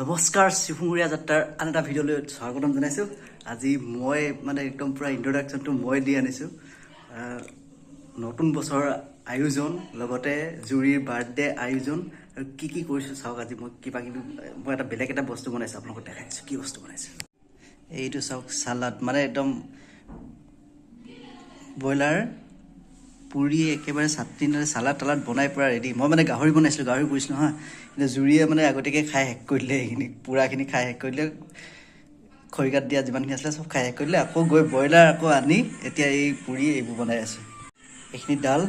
নমস্কাৰ শিশুমূৰীয়া যাত্ৰাৰ আন এটা ভিডিঅ'লৈ স্বাগতম জনাইছোঁ। আজি মই মানে একদম পূৰা ইন্ট্ৰডাকশ্যনটো মই দি আনিছোঁ। নতুন বছৰৰ আয়োজন লগতে জুৰিৰ বাৰ্থডে আয়োজন। আৰু কি কি কৰিছোঁ চাওক আজি মই কিবা কিবি মই এটা বেলেগ এটা বস্তু বনাইছোঁ আপোনালোকক দেখাইছোঁ। কি বস্তু বনাইছোঁ? এইটো চাওক চালাড মানে একদম ব্ৰইলাৰ পুৰি একেবাৰে চাটনি দৰে চালাড তালাড বনাই পূৰা ৰেডি মই মানে গাহৰি বনাইছিলোঁ গাহৰি পুৰিছিলোঁ নহয় কিন্তু জুৰিয়ে মানে আগতীয়াকৈ খাই শেষ কৰি দিলে সেইখিনি পূৰাখিনি খাই শেষ কৰি দিলে। খৰিকাত দিয়া যিমানখিনি আছিলে চব খাই শেষ কৰি দিলে। আকৌ গৈ ব্ৰইলাৰ আকৌ আনি এতিয়া এই পুৰি এইবোৰ বনাই আছোঁ। এইখিনি ডাল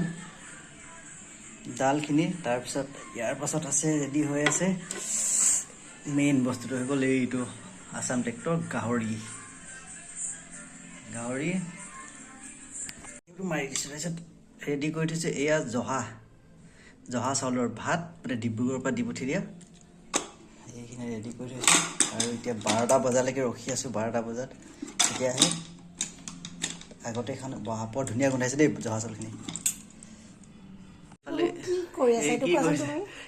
ডালখিনি তাৰপিছত ইয়াৰ পাছত আছে ৰেডি হৈ আছে। মেইন বস্তুটো হৈ গ'ল এইটো আছাম ট্ৰেক্টৰ গাহৰি। গাহৰি মাৰি দিছোঁ। তাৰপিছত ৰেডি কৰি থৈছোঁ এয়া জহা। জহা চাউলৰ ভাত মানে ডিব্ৰুগড়ৰ পৰা দি পঠিয়াই দিয়া। এইখিনি ৰেডি কৰি থৈছোঁ। আৰু এতিয়া বাৰটা বজালৈকে ৰখি আছোঁ বাৰটা বজাত। তেতিয়াহে আগতে এখন বৰ ধুনীয়া গোন্ধাইছে দেই জহা চাউলখিনি।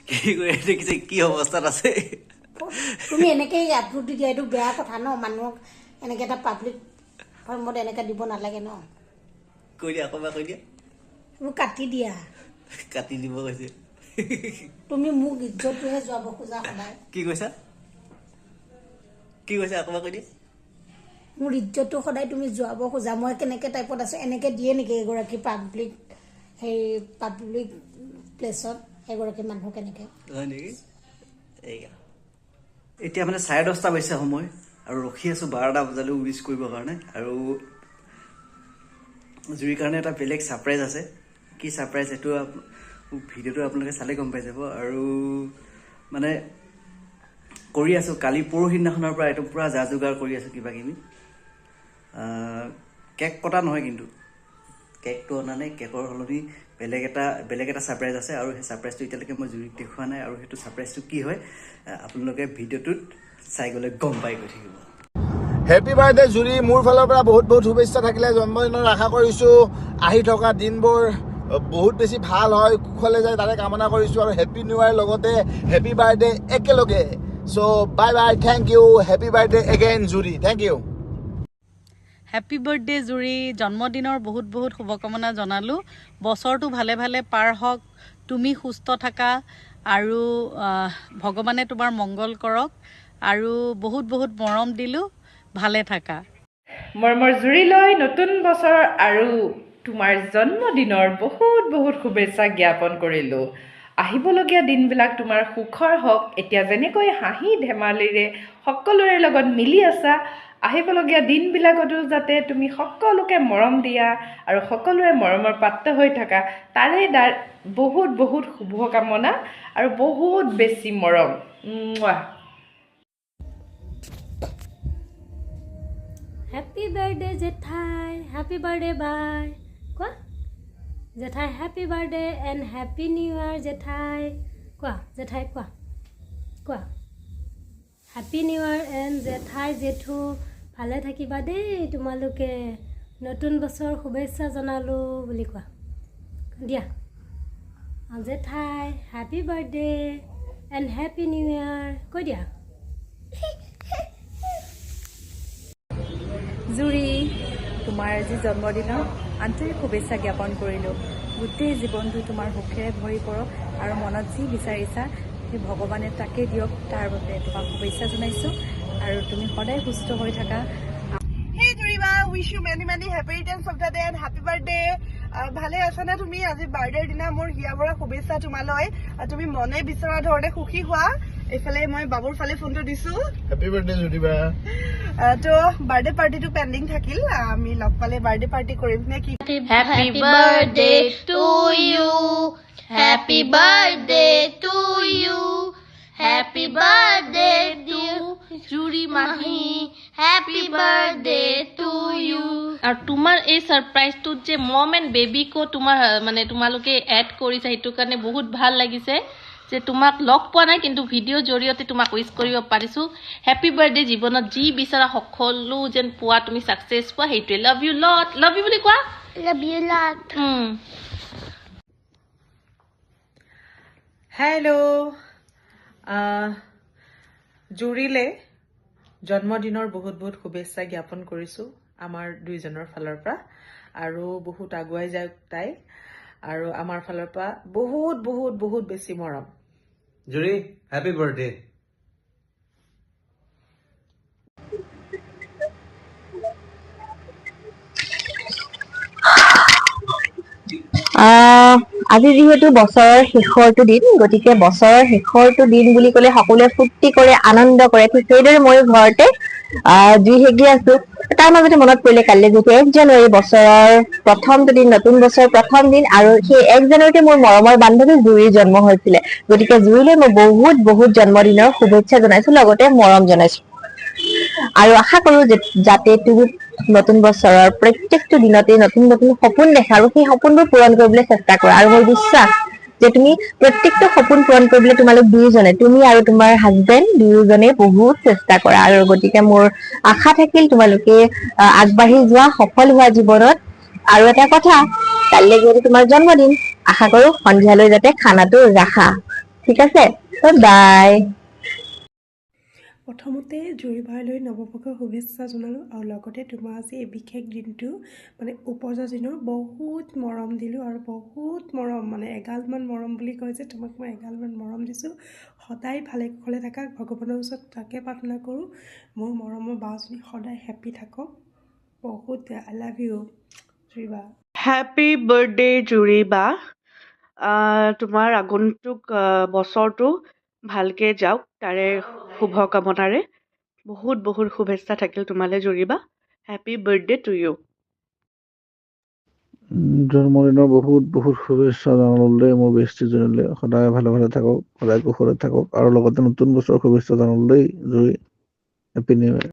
কি কৰি দেখিছে? অৱস্থাত আছে? তুমি এনেকেই আপলোড দি দিয়া এইটো বেয়া কথা ন? মানুহক এনেকে এটা পাব্লিক ফৰ্মত এনেকে দিব নালাগে ন? কৈ দিয়া আকৌ এবাৰ কৈ দিয়া। এইবোৰ কাটি দিয়া কাটি দিব কৈছে তুমি মোক ইজ্জতটোহে যোৱাব খোজা সদায় কি কৈছা কি কৈছা এবাৰ কৈ দিয়া মোৰ ইজ্জতটো সদায় তুমি যোৱাব খোজা মই কেনেকে টাইপত আছো এনেকে দিয়ে নেকি এগৰাকী পাব্লিক সেই পাব্লিক প্লেচত এগৰাকী মানুহ কেনেকে হয় নেকি এতিয়া মানে চাৰে দহটা বাজিছে সময় আৰু ৰখি আছোঁ বাৰটা বজালৈ উইচ কৰিবৰ কাৰণে আৰু জুৰিৰ কাৰণে এটা বেলেগ ছাৰপ্ৰাইজ আছে। কি ছাৰপ্ৰাইজ এইটো ভিডিঅ'টো আপোনালোকে চালে গম পাই যাব আৰু মানে কৰি আছোঁ কালি পৰহি দিনাখনৰ পৰা এইটো পূৰা যা যোগাৰ কৰি আছোঁ কিবা কিবি কেক কটা নহয় কিন্তু। কেকটো অনা নাই কেকৰ সলনি বেলেগ এটা বেলেগ এটা ছাৰপ্ৰাইজ আছে আৰু সেই ছাৰপ্ৰাইজটো এতিয়ালৈকে মই জুৰিক দেখুওৱা নাই আৰু সেইটো ছাৰপ্ৰাইজটো কি হয় আপোনালোকে ভিডিঅ'টোত চাই গ'লে গম পাই গৈ থাকিব। হেপী বাৰ্থডে জুৰি। মোৰ ফালৰ পৰা বহুত বহুত শুভেচ্ছা থাকিলে জন্মদিনৰ আশা কৰিছোঁ। আহি থকা দিনবোৰ বহুত বেছি ভাল হয় কুশলে যায় তাৰে কামনা কৰিছোঁ আৰু হেপী নিউ ইয়াৰ লগতে হেপী বাৰ্থডে একেলগে। চ' bye bye thank you happy birthday again Juri thank you happy birthday Juri জন্মদিনৰ বহুত বহুত শুভকামনা জনালোঁ। বছৰটো ভালে ভালে পাৰ হওক। তুমি সুস্থ থাকা আৰু ভগৱানে তোমাৰ মংগল কৰক আৰু বহুত বহুত মৰম দিলোঁ। ভালে থাকা। মৰমৰ জুৰিলৈ নতুন বছৰ আৰু তোমাৰ জন্মদিনৰ বহুত বহুত শুভেচ্ছা জ্ঞাপন কৰিলোঁ। আহিবলগীয়া দিনবিলাক তোমাৰ সুখৰ হওক এতিয়া যেনেকৈ হাঁহি ধেমালিৰে সকলোৰে লগত মিলি আছা আহিবলগীয়া দিনবিলাকতো যাতে তুমি সকলোকে মৰম দিয়া আৰু সকলোৰে মৰমৰ পাত্ৰ হৈ থাকা তাৰে দ্বাৰ বহুত বহুত শুভকামনা আৰু বহুত বেছি মৰম। হেপী বাৰ্থডে জেঠাই হেপী বাৰ্থডে বাই কোৱা? জেঠাই happy birthday and happy new year জেঠাই। কোৱা জেঠাই কোৱা কোৱা। হেপী নিউ ইয়াৰ এণ্ড জেঠাই জেঠু ভালে থাকিবা দেই তোমালোকে। নতুন বছৰ শুভেচ্ছা জনালোঁ বুলি কোৱা। দিয়া। জেঠাই happy birthday and happy new year কৈ দিয়া। জুৰি। তোমাৰ আজি জন্মদিনৰ আন্তৰিক শুভেচ্ছা জ্ঞাপন কৰিলোঁ। গোটেই জীৱনটো তোমাৰ সুখেৰে ভৰি পৰক আৰু মনত যি বিচাৰিছা সেই ভগৱানে তাকে দিয়ক। তাৰ বাবে তোমাক শুভেচ্ছা জনাইছোঁ আৰু তুমি সদায় সুস্থ হৈ থাকা। Hey জুৰিবা wish you many many happy returns of the day and happy birthday ভালে আছানে তুমি? আজি বাৰ্থডেৰ দিনা মোৰ হিয়া ভৰা শুভেচ্ছা তোমালৈ। তুমি মনে বিচৰা ধৰণে সুখী হোৱা। এইফালে মই বাবুৰ ফালে ফোনটো দিছো। হেপী বাৰ্থডে আহ, তো বাৰ্থডে পাৰ্টিটো পেণ্ডিং থাকিল আমি লগ পালে বাৰ্থডে পাৰ্টি কৰিম নে কি Happy birthday to you. Happy birthday to you. Happy birthday dear Juri Mahi. Happy birthday to you. আৰু তোমাৰ এই ছাৰপ্ৰাইজটোত যে মম এণ্ড বেবীকো তোমাৰ মানে তোমালোকে এড কৰিছা সেইটো কাৰণে বহুত ভালো লাগিছে যে তোমাক লগ পোৱা নাই কিন্তু ভিডিঅ'ৰ জৰিয়তে তোমাক উইচ কৰিব পাৰিছোঁ। হেপী বাৰ্থডে জীৱনত যি বিচাৰা সকলো যেন পোৱা তুমি ছাকচেছ পোৱা সেইটোৱে। Love you lot love you বুলি কোৱা? You lot. উম। হেল্ল' জুৰিলে জন্মদিনৰ বহুত বহুত শুভেচ্ছা জ্ঞাপন কৰিছোঁ আমাৰ দুইজনৰ ফালৰ পৰা আৰু বহুত আগুৱাই যাওক তাই। আৰু আমাৰ ফালৰ পৰা বহুত বহুত বহুত বেছি মৰম। জুৰি হেপী বাৰ্থডে আহ, আজি যিহেতু বছৰৰ শেষৰটো দিন গতিকে বছৰৰ শেষৰটো দিন বুলি ক'লে সকলোৱে ফূৰ্তি কৰে আনন্দ কৰে ঠিক সেইদৰে ময়ো ঘৰতে জুই সেকি আছো। তাৰ মাজতে মনত পৰিলে কাইলৈ যিহেতু এক জানুৱাৰী বছৰৰ প্ৰথমটো দিন নতুন বছৰৰ প্ৰথম দিন আৰু সেই এক জানুৱাৰীতে মোৰ মৰমৰ বান্ধৱী জুৰিৰ জন্ম হৈছিলে। গতিকে জুৰিলৈ মই বহুত বহুত জন্মদিনৰ শুভেচ্ছা জনাইছো, লগতে মৰম জনাইছো। আৰু আশা কৰো যাতে তুমি নতুন বছৰৰ প্ৰত্যেকটো দিনতে নতুন নতুন সপোন দেখা আৰু সেই সপোনবোৰ পূৰণ কৰিবলৈ চেষ্টা কৰা। আৰু মোৰ বিশ্বাস যে তুমি প্ৰত্যেকটো সপোন পূৰণ কৰিবলৈ তোমালোক দুয়োজনে তুমি আৰু তোমাৰ হাজবেণ্ড দুয়োজনে বহুত চেষ্টা কৰা। আৰু গতিকে মোৰ আশা থাকিল তোমালোকে আগবাঢ়ি যোৱা সফল হোৱা জীৱনত। আৰু এটা কথা কাইলৈ যিহেতু তোমাৰ জন্মদিন আশা কৰো সন্ধিয়ালৈ যাতে খানাটো ৰাখা। ঠিক আছে? বাই প্ৰথমতে জুৰিবাইলৈ নৱবৰ্ষৰ শুভেচ্ছা জনালোঁ আৰু লগতে তোমাৰ আজি এই বিশেষ দিনটো মানে উপজা দিনৰ বহুত মৰম দিলোঁ আৰু বহুত মৰম মানে এগালমান মৰম বুলি কয় যে তোমাক মই এগালমান মৰম দিছোঁ। সদায় ভালে কুশলে থাকা ভগৱানৰ ওচৰত তাকে প্ৰাৰ্থনা কৰোঁ। মোৰ মৰমৰ বাজনী সদায় হেপ্পী থাকক। বহুত আই লাভ ইউ জুৰিবা হেপী বাৰ্থডে জুৰি বা আহ, তোমাৰ আগন্তুক বছৰটো ভালকে যাওক। তাৰে শুভকামনাৰে বহুত বহুত শুভেচ্ছা থাকিল তোমালৈ জুৰিবা। হেপী বাৰ্থডে টু ইউ জন্মদিনৰ বহুত বহুত শুভেচ্ছা জনালোঁ মোৰ বেষ্টিজনীলৈ সদায় ভালে ভালে থাকক সদায় কুশলে থাকক। আৰু লগতে নতুন বছৰৰ শুভেচ্ছা জনালোঁ দেই জুৰি। Happy new year